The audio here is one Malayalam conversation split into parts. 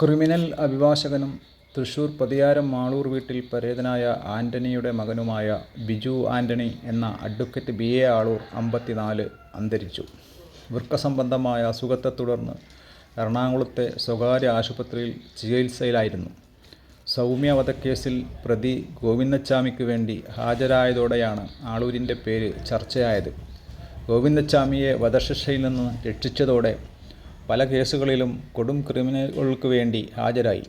ക്രിമിനൽ അഭിഭാഷകനും തൃശൂർ പതിയാരം മാളൂർ വീട്ടിൽ പരേതനായ ആന്റണിയുടെ മകനുമായ ബിജു ആന്റണി എന്ന അഡ്വക്കറ്റ് ബി എ ആളൂർ അമ്പത്തിനാല് അന്തരിച്ചു. വൃക്ക സംബന്ധമായ അസുഖത്തെ തുടർന്ന് എറണാകുളത്തെ സ്വകാര്യ ആശുപത്രിയിൽ ചികിത്സയിലായിരുന്നു. സൗമ്യ വധക്കേസിൽ പ്രതി ഗോവിന്ദച്ചാമിക്ക് വേണ്ടി ഹാജരായതോടെയാണ് ആളൂരിന്റെ പേര് ചർച്ചയായത്. ഗോവിന്ദച്ചാമിയെ വധശിക്ഷയിൽ നിന്ന് രക്ഷിച്ചതോടെ പല കേസുകളിലും കൊടും ക്രിമിനലുകൾക്ക് വേണ്ടി ഹാജരായി.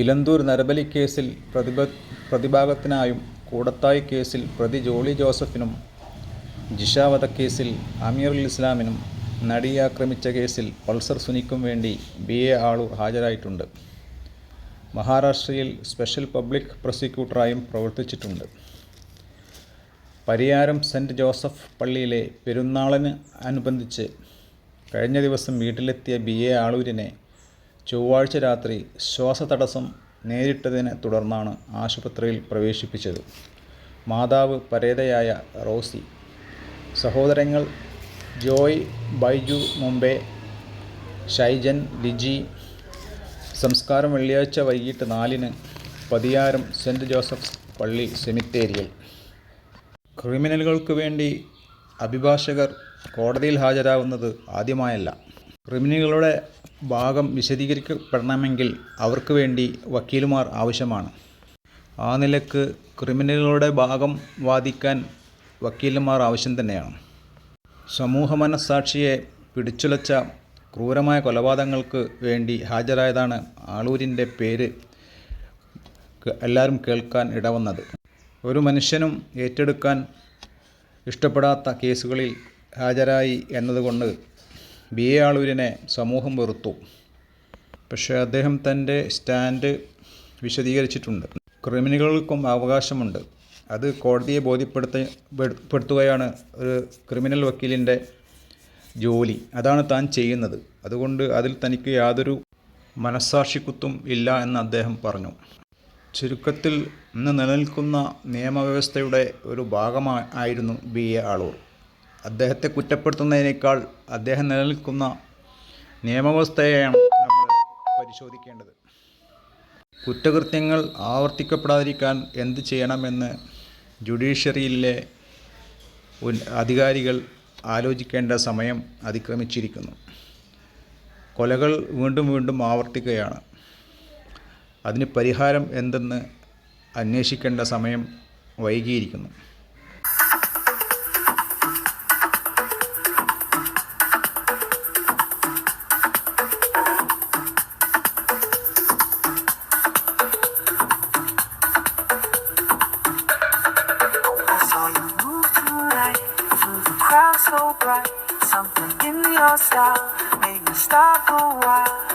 ഇലന്തൂർ നരബലി കേസിൽ പ്രതിഭ പ്രതിഭാഗത്തിനായും കൂടത്തായി കേസിൽ പ്രതി ജോളി ജോസഫിനും ജിഷാവധക്കേസിൽ അമീറുൽ ഇസ്ലാമിനും നടിയെ ആക്രമിച്ച കേസിൽ പൾസർ സുനിക്കും വേണ്ടി ബി എ ആളൂർ ഹാജരായിട്ടുണ്ട്. മഹാരാഷ്ട്രയിൽ സ്പെഷ്യൽ പബ്ലിക് പ്രോസിക്യൂട്ടറായും പ്രവർത്തിച്ചിട്ടുണ്ട്. പരിയാരം സെന്റ് ജോസഫ് പള്ളിയിലെ പെരുന്നാളിന് അനുബന്ധിച്ച് കഴിഞ്ഞ ദിവസം വീട്ടിലെത്തിയ ബി. എ. ആളൂരിനെ ചൊവ്വാഴ്ച രാത്രി ശ്വാസതടസ്സം നേരിട്ടതിനെ തുടർന്നാണ് ആശുപത്രിയിൽ പ്രവേശിപ്പിച്ചത്. മാതാവ് പരേതയായ റോസി സഹോദരങ്ങൾ ജോയ് ബൈജു മുംബൈ ഷൈജൻ ലിജി സംസ്കാരം വെള്ളിയാഴ്ച വൈകിട്ട് നാലിന് പതിയാരം സെന്റ് ജോസഫ്സ് പള്ളി സെമിത്തേരിയിൽ. ക്രിമിനലുകൾക്ക് വേണ്ടി അഭിഭാഷകർ കോടതിയിൽ ഹാജരാകുന്നത് ആദ്യമായല്ല. ക്രിമിനലുകളുടെ ഭാഗം വിശദീകരിക്കപ്പെടണമെങ്കിൽ അവർക്ക് വേണ്ടി വക്കീലുമാർ ആവശ്യമാണ്. ആ നിലയ്ക്ക് ക്രിമിനലുകളുടെ ഭാഗം വാദിക്കാൻ വക്കീലന്മാർ ആവശ്യം തന്നെയാണ്. സമൂഹ മനസ്സാക്ഷിയെ പിടിച്ചുലച്ച ക്രൂരമായ കൊലപാതകങ്ങൾക്ക് വേണ്ടി ഹാജരായതാണ് ആളൂരിന്റെ പേര് എല്ലാവരും കേൾക്കാൻ ഇടവന്നത്. ഒരു മനുഷ്യനും ഏറ്റെടുക്കാൻ ഇഷ്ടപ്പെടാത്ത കേസുകളിൽ ഹാജരായി എന്നതുകൊണ്ട് ബി എ ആളൂരിനെ സമൂഹം വെറുത്തു. പക്ഷേ അദ്ദേഹം തന്റെ സ്റ്റാൻഡ് വിശദീകരിച്ചിട്ടുണ്ട്. ക്രിമിനലുകൾക്കും അവകാശമുണ്ട്. അത് കോടതിയെ ബോധ്യപ്പെടുത്ത പെടുത്തുകയാണ് ഒരു ക്രിമിനൽ വക്കീലിന്റെ ജോലി. അതാണ് താൻ ചെയ്യുന്നത്. അതുകൊണ്ട് അതിൽ തനിക്ക് യാതൊരു മനസ്സാക്ഷിക്കുത്തും ഇല്ല എന്ന് അദ്ദേഹം പറഞ്ഞു. ചുരുക്കത്തിൽ ഇന്ന് നിലനിൽക്കുന്ന നിയമവ്യവസ്ഥയുടെ ഒരു ഭാഗമായിരുന്നു ബി എ ആളൂർ അദ്ദേഹത്തെ കുറ്റപ്പെടുത്തുന്നതിനേക്കാൾ അദ്ദേഹം നിലനിൽക്കുന്ന നിയമവ്യവസ്ഥയെയാണ് നമ്മൾ പരിശോധിക്കേണ്ടത്. കുറ്റകൃത്യങ്ങൾ ആവർത്തിക്കപ്പെടാതിരിക്കാൻ എന്ത് ചെയ്യണമെന്ന് ജുഡീഷ്യറിയിലെ അധികാരികൾ ആലോചിക്കേണ്ട സമയം അതിക്രമിച്ചിരിക്കുന്നു. കൊലകൾ വീണ്ടും വീണ്ടും ആവർത്തിക്കുകയാണ്. അതിന് പരിഹാരം എന്തെന്ന് അന്വേഷിക്കേണ്ട സമയം വൈകിയിരിക്കുന്നു. Bright. Something in your style made me stop a while.